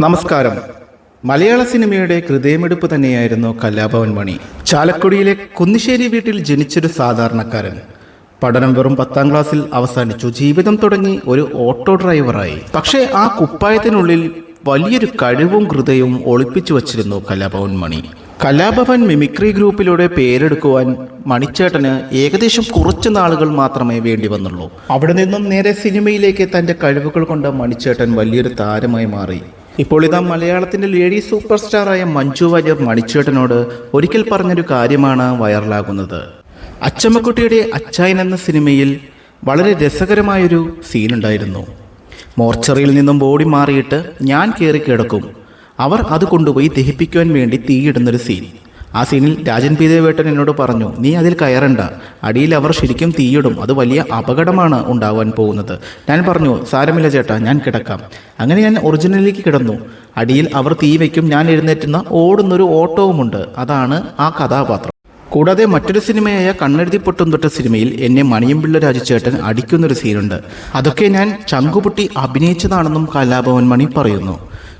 നമസ്കാരം. മലയാള സിനിമയുടെ ഹൃദയമെടുപ്പ് തന്നെയായിരുന്നു കലാഭവൻ മണി. ചാലക്കുടിയിലെ കുന്നിശ്ശേരി വീട്ടിൽ ജനിച്ചൊരു സാധാരണക്കാരൻ. പഠനം വെറും പത്താം ക്ലാസ്സിൽ അവസാനിച്ചു. ജീവിതം തുടങ്ങി ഒരു ഓട്ടോ ഡ്രൈവറായി. പക്ഷേ ആ കുപ്പായത്തിനുള്ളിൽ വലിയൊരു കഴിവും ഹൃദയവും ഒളിപ്പിച്ചു വച്ചിരുന്നു കലാഭവൻ മണി. കലാഭവൻ മിമിക്രി ഗ്രൂപ്പിലൂടെ പേരെടുക്കുവാൻ മണിച്ചേട്ടന് ഏകദേശം കുറച്ച് നാളുകൾ മാത്രമേ വേണ്ടി വന്നുള്ളൂ. അവിടെ നിന്നും നേരെ സിനിമയിലേക്ക് തന്റെ കഴിവുകൾ കൊണ്ട് മണിച്ചേട്ടൻ വലിയൊരു താരമായി മാറി. ഇപ്പോൾ ഇതാ മലയാളത്തിന്റെ ലേഡി സൂപ്പർ സ്റ്റാറായ മഞ്ജു വാര്യർ മണിച്ചേട്ടനോട് ഒരിക്കൽ പറഞ്ഞൊരു കാര്യമാണ് വൈറലാകുന്നത്. അച്ചമ്മക്കുട്ടിയുടെ അച്ചായൻ എന്ന സിനിമയിൽ വളരെ രസകരമായൊരു സീനുണ്ടായിരുന്നു. മോർച്ചറിയിൽ നിന്നും ബോഡി മാറിയിട്ട് ഞാൻ കയറി കിടക്കും. അവർ അത് കൊണ്ടുപോയി ദഹിപ്പിക്കുവാൻ വേണ്ടി തീയിടുന്നൊരു സീൻ. ആ സീനിൽ രാജൻ പി ദേവേട്ടൻ എന്നോട് പറഞ്ഞു നീ അതിൽ കയറണ്ട. അടിയിൽ അവർ ശരിക്കും തീയിടും. അത് വലിയ അപകടമാണ് ഉണ്ടാവാൻ പോകുന്നത്. ഞാൻ പറഞ്ഞു സാരമില്ല ചേട്ടാ ഞാൻ കിടക്കാം. അങ്ങനെ ഞാൻ ഒറിജിനലിലേക്ക് കിടന്നു. അടിയിൽ അവർ തീ വയ്ക്കും ഞാൻ എഴുന്നേറ്റുന്ന ഓടുന്നൊരു ഓട്ടവുമുണ്ട്. അതാണ് ആ കഥാപാത്രം. കൂടാതെ മറ്റൊരു സിനിമയായ കണ്ണെഴുതി പൊട്ടും തൊട്ട സിനിമയിൽ എന്നെ മണിയമ്പിള്ള രാജുചേട്ടൻ അടിക്കുന്നൊരു സീനുണ്ട്. അതൊക്കെ ഞാൻ ചങ്കുപൊട്ടി അഭിനയിച്ചതാണെന്നും കലാഭവൻ മണി പറയുന്നു.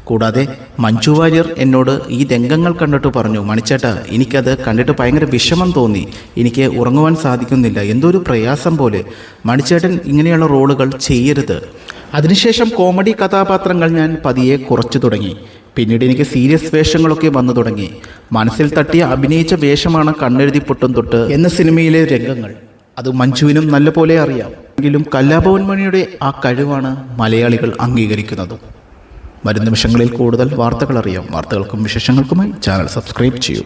കൂടാതെ മഞ്ജു വാര്യർ എന്നോട് ഈ രംഗങ്ങൾ കണ്ടിട്ട് പറഞ്ഞു മണിച്ചേട്ട എനിക്കത് കണ്ടിട്ട് ഭയങ്കര വിഷമം തോന്നി. എനിക്ക് ഉറങ്ങുവാൻ സാധിക്കുന്നില്ല. എന്തോ ഒരു പ്രയാസം പോലെ. മണിച്ചേട്ടൻ ഇങ്ങനെയുള്ള റോളുകൾ ചെയ്യരുത്. അതിനുശേഷം കോമഡി കഥാപാത്രങ്ങൾ ഞാൻ പതിയെ കുറച്ചു തുടങ്ങി. പിന്നീട് എനിക്ക് സീരിയസ് വേഷങ്ങളൊക്കെ വന്നു തുടങ്ങി. മനസ്സിൽ തട്ടിയ അഭിനയിച്ച വേഷമാണ് കണ്ണെഴുതി പൊട്ടും തൊട്ട് എന്ന സിനിമയിലെ രംഗങ്ങൾ. അത് മഞ്ജുവിനും നല്ലപോലെ അറിയാം. എങ്കിലും കല്ലാഭവൻ മണിയുടെ ആ കഴിവാണ് മലയാളികൾ അംഗീകരിക്കുന്നതും. വരും നിമിഷങ്ങളിൽ കൂടുതൽ വാർത്തകൾ അറിയാം. വാർത്തകൾക്കും വിശേഷങ്ങൾക്കുമായി ചാനൽ സബ്സ്ക്രൈബ് ചെയ്യൂ.